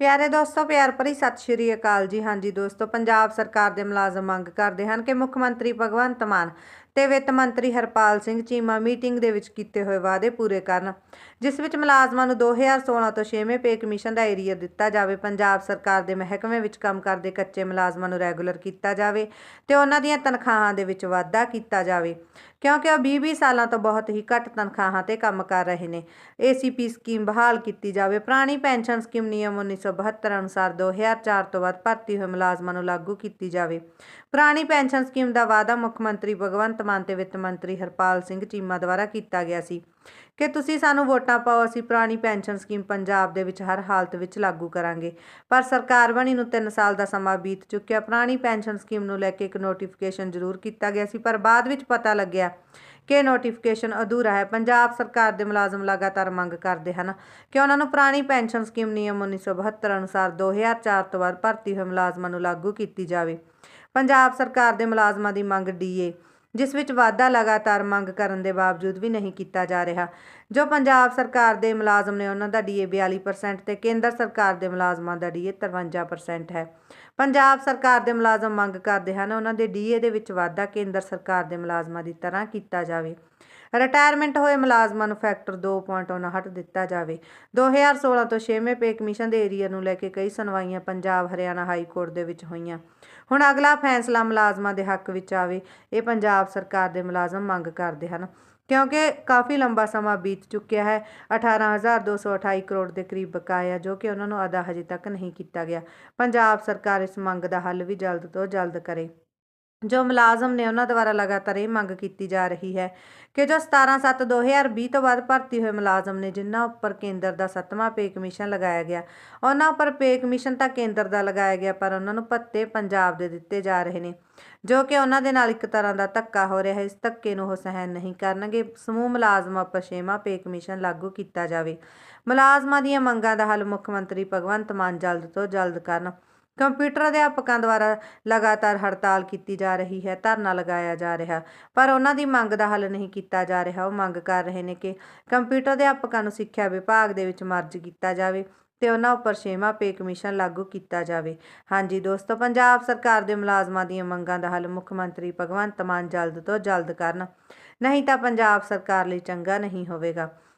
ਪਿਆਰੇ ਦੋਸਤੋ, ਪਿਆਰ ਭਰੀ ਸਤਿ ਸ਼੍ਰੀ ਅਕਾਲ ਜੀ। ਹਾਂਜੀ ਦੋਸਤੋ, ਪੰਜਾਬ ਸਰਕਾਰ ਦੇ ਮੁਲਾਜ਼ਮ ਮੰਗ ਕਰਦੇ ਹਨ ਕਿ ਮੁੱਖ ਮੰਤਰੀ ਭਗਵੰਤ ਮਾਨ ਤੇ ਵਿੱਤ ਮੰਤਰੀ ਹਰਪਾਲ ਸਿੰਘ ਚੀਮਾ ਮੀਟਿੰਗ ਦੇ ਵਿੱਚ ਕੀਤੇ ਹੋਏ ਵਾਅਦੇ ਪੂਰੇ ਕਰਨ, ਜਿਸ ਵਿੱਚ ਮੁਲਾਜ਼ਮਾਂ ਨੂੰ 2016 ਤੋਂ 6ਵੇਂ ਪੇ ਕਮਿਸ਼ਨ ਦਾ ਏਰੀਆ ਦਿੱਤਾ ਜਾਵੇ, ਪੰਜਾਬ ਸਰਕਾਰ ਦੇ ਮਹਿਕਮੇ ਵਿੱਚ ਕੰਮ ਕਰਦੇ ਕੱਚੇ ਮੁਲਾਜ਼ਮਾਂ ਨੂੰ ਰੈਗੂਲਰ ਕੀਤਾ ਜਾਵੇ ਤੇ ਉਹਨਾਂ ਦੀਆਂ ਤਨਖਾਹਾਂ ਦੇ ਵਿੱਚ ਵਾਧਾ ਕੀਤਾ ਜਾਵੇ, ਕਿਉਂਕਿ ਉਹ 20-20 ਸਾਲਾਂ ਤੋਂ ਬਹੁਤ ਹੀ ਘੱਟ ਤਨਖਾਹਾਂ ਤੇ ਕੰਮ ਕਰ ਰਹੇ ਨੇ। ਏਸੀਪੀ ਸਕੀਮ ਬਹਾਲ ਕੀਤੀ ਜਾਵੇ, ਪੁਰਾਣੀ ਪੈਨਸ਼ਨ ਸਕੀਮ, ਨਿਯਮ 1972 ਅਨੁਸਾਰ 2004 ਤੋਂ ਬਾਅਦ ਭਰਤੀ ਹੋਏ ਮੁਲਾਜ਼ਮਾਂ ਨੂੰ ਲਾਗੂ ਕੀਤੀ ਜਾਵੇ। ਪੁਰਾਣੀ ਪੈਨਸ਼ਨ ਸਕੀਮ ਦਾ ਵਾਅਦਾ ਮੁੱਖ ਮੰਤਰੀ ਭਗਵੰਤ ਮਾਨ ਤੇ ਵਿੱਤ ਮੰਤਰੀ ਹਰਪਾਲ ਸਿੰਘ ਚੀਮਾ ਦੁਆਰਾ ਕੀਤਾ ਗਿਆ ਸੀ। ਕਿ ਤੁਸੀਂ ਸਾਨੂੰ ਵੋਟਾਂ ਪਾਓ, ਅਸੀਂ ਪੁਰਾਣੀ ਪੈਨਸ਼ਨ ਸਕੀਮ ਪੰਜਾਬ ਦੇ ਵਿੱਚ ਹਰ ਹਾਲਤ ਵਿੱਚ ਲਾਗੂ ਕਰਾਂਗੇ। ਪਰ ਸਰਕਾਰ ਬਣੀ ਨੂੰ 3 ਸਾਲ ਦਾ ਸਮਾਂ ਬੀਤ ਚੁੱਕਿਆ। ਪੁਰਾਣੀ ਪੈਨਸ਼ਨ ਸਕੀਮ ਨੂੰ ਲੈ ਕੇ ਇੱਕ ਨੋਟੀਫਿਕੇਸ਼ਨ ਜ਼ਰੂਰ ਕੀਤਾ ਗਿਆ ਸੀ, ਪਰ ਬਾਅਦ ਵਿੱਚ ਪਤਾ ਲੱਗਿਆ ਕਿ ਨੋਟੀਫਿਕੇਸ਼ਨ ਅਧੂਰਾ ਹੈ। ਪੰਜਾਬ ਸਰਕਾਰ ਦੇ ਮੁਲਾਜ਼ਮ ਲਗਾਤਾਰ ਮੰਗ ਕਰਦੇ ਹਨ ਕਿ ਉਹਨਾਂ ਨੂੰ ਪੁਰਾਣੀ ਪੈਨਸ਼ਨ ਸਕੀਮ ਨਿਯਮ 1972 ਅਨੁਸਾਰ 2004 ਤੋਂ ਬਾਅਦ ਭਰਤੀ ਹੋਏ ਮੁਲਾਜ਼ਮਾਂ ਨੂੰ ਲਾਗੂ ਕੀਤੀ ਜਾਵੇ। ਪੰਜਾਬ ਸਰਕਾਰ ਦੇ ਮੁਲਾਜ਼ਮਾਂ ਦੀ ਮੰਗ ਡੀਏ ਜਿਸ ਵਿੱਚ ਵਾਧਾ ਲਗਾਤਾਰ ਮੰਗ ਕਰਨ ਦੇ ਬਾਵਜੂਦ ਵੀ ਨਹੀਂ ਕੀਤਾ ਜਾ ਰਿਹਾ। ਜੋ ਪੰਜਾਬ ਸਰਕਾਰ ਦੇ ਮੁਲਾਜ਼ਮ ਨੇ ਉਹਨਾਂ ਦਾ ਡੀਏ 42% ਤੇ ਕੇਂਦਰ ਸਰਕਾਰ ਦੇ ਮੁਲਾਜ਼ਮਾਂ ਦਾ ਡੀਏ 53% ਹੈ। ਪੰਜਾਬ ਸਰਕਾਰ ਦੇ ਮੁਲਾਜ਼ਮ ਮੰਗ ਕਰਦੇ ਹਨ ਉਹਨਾਂ ਦੇ ਡੀਏ ਦੇ ਵਿੱਚ ਵਾਧਾ ਕੇਂਦਰ ਸਰਕਾਰ ਦੇ ਮੁਲਾਜ਼ਮਾਂ ਦੀ ਤਰ੍ਹਾਂ ਕੀਤਾ ਜਾਵੇ। ਰਿਟਾਇਰਮੈਂਟ ਹੋਏ ਮੁਲਾਜ਼ਮਾਂ ਨੂੰ ਫੈਕਟਰ 2.59 ਦਿੱਤਾ ਜਾਵੇ। 2016 ਤੋਂ 6ਵੇਂ ਪੇ ਕਮਿਸ਼ਨ ਦੇ ਏਰੀਆ ਨੂੰ ਲੈ ਕੇ ਕਈ ਸੁਣਵਾਈਆਂ ਪੰਜਾਬ, ਹਰਿਆਣਾ ਹਾਈ ਕੋਰਟ ਦੇ ਵਿੱਚ ਹੋਈਆਂ। ਹੁਣ ਅਗਲਾ ਫੈਸਲਾ ਮੁਲਾਜ਼ਮਾਂ ਦੇ ਹੱਕ ਵਿੱਚ ਆਵੇ, ਇਹ ਪੰਜਾਬ ਸਰਕਾਰ ਦੇ ਮੁਲਾਜ਼ਮ ਮੰਗ ਕਰਦੇ ਹਨ। ਕਿਉਂਕਿ ਕਾਫੀ ਲੰਬਾ ਸਮਾਂ ਬੀਤ ਚੁੱਕਿਆ ਹੈ। 18228 ਕਰੋੜ ਦੇ ਕਰੀਬ ਬਕਾਇਆ, ਜੋ ਕਿ ਉਹਨਾਂ ਨੂੰ ਅਦਾ ਹਜੇ ਤੱਕ ਨਹੀਂ ਕੀਤਾ ਗਿਆ। ਪੰਜਾਬ ਸਰਕਾਰ ਇਸ ਮੰਗ ਦਾ ਹੱਲ ਵੀ ਜਲਦ ਤੋਂ ਜਲਦ ਕਰੇ। ਜੋ ਮੁਲਾਜ਼ਮ ਨੇ ਉਹਨਾਂ ਦੁਆਰਾ ਲਗਾਤਾਰ ਇਹ ਮੰਗ ਕੀਤੀ ਜਾ ਰਹੀ ਹੈ ਕਿ ਜੋ 17/7/2020 ਤੋਂ ਬਾਅਦ ਭਰਤੀ ਹੋਏ ਮੁਲਾਜ਼ਮ ਨੇ ਜਿਨ੍ਹਾਂ ਉੱਪਰ ਕੇਂਦਰ ਦਾ ਸੱਤਵਾਂ ਪੇ ਕਮਿਸ਼ਨ ਲਗਾਇਆ ਗਿਆ, ਉਹਨਾਂ ਉੱਪਰ ਪੇ ਕਮਿਸ਼ਨ ਤਾਂ ਕੇਂਦਰ ਦਾ ਲਗਾਇਆ ਗਿਆ, ਪਰ ਉਹਨਾਂ ਨੂੰ ਭੱਤੇ ਪੰਜਾਬ ਦੇ ਦਿੱਤੇ ਜਾ ਰਹੇ ਨੇ, ਜੋ ਕਿ ਉਹਨਾਂ ਦੇ ਨਾਲ ਇੱਕ ਤਰ੍ਹਾਂ ਦਾ ਧੱਕਾ ਹੋ ਰਿਹਾ ਹੈ, ਇਸ ਧੱਕੇ ਨੂੰ ਉਹ ਸਹਿਣ ਨਹੀਂ ਕਰਨਗੇ। ਸਮੂਹ ਮੁਲਾਜ਼ਮਾਂ ਉੱਪਰ ਛੇਵਾਂ ਪੇ ਕਮਿਸ਼ਨ ਲਾਗੂ ਕੀਤਾ ਜਾਵੇ। ਮੁਲਾਜ਼ਮਾਂ ਦੀਆਂ ਮੰਗਾਂ ਦਾ ਹੱਲ ਮੁੱਖ ਮੰਤਰੀ ਭਗਵੰਤ ਮਾਨ ਜਲਦ ਤੋਂ ਜਲਦ ਕਰਨ। ਕੰਪਿਊਟਰ ਅਧਿਆਪਕਾਂ ਦੁਆਰਾ ਲਗਾਤਾਰ ਹੜਤਾਲ ਕੀਤੀ ਜਾ ਰਹੀ ਹੈ, ਧਰਨਾ ਲਗਾਇਆ ਜਾ ਰਿਹਾ। ਪਰ ਉਹਨਾਂ ਦੀ ਮੰਗ ਦਾ ਹੱਲ ਨਹੀਂ ਕੀਤਾ ਜਾ ਰਿਹਾ। ਉਹ ਮੰਗ ਕਰ ਰਹੇ ਨੇ ਕਿ ਕੰਪਿਊਟਰ ਅਧਿਆਪਕਾਂ ਨੂੰ ਸਿੱਖਿਆ ਵਿਭਾਗ ਦੇ ਵਿੱਚ ਮਰਜ ਕੀਤਾ ਜਾਵੇ ਤੇ ਉਹਨਾਂ ਉੱਪਰ ਛੇਵਾਂ ਪੇ ਕਮਿਸ਼ਨ ਲਾਗੂ ਕੀਤਾ ਜਾਵੇ। ਹਾਂਜੀ ਦੋਸਤੋ, ਪੰਜਾਬ ਸਰਕਾਰ ਦੇ ਮੁਲਾਜ਼ਮਾਂ ਦੀਆਂ ਮੰਗਾਂ ਦਾ ਹੱਲ ਮੁੱਖ ਮੰਤਰੀ ਭਗਵੰਤ ਮਾਨ ਜਲਦ ਤੋਂ ਜਲਦ ਕਰਨ। ਨਹੀਂ ਤਾਂ ਪੰਜਾਬ ਸਰਕਾਰ ਲਈ ਚੰਗਾ ਨਹੀਂ ਹੋਵੇਗਾ।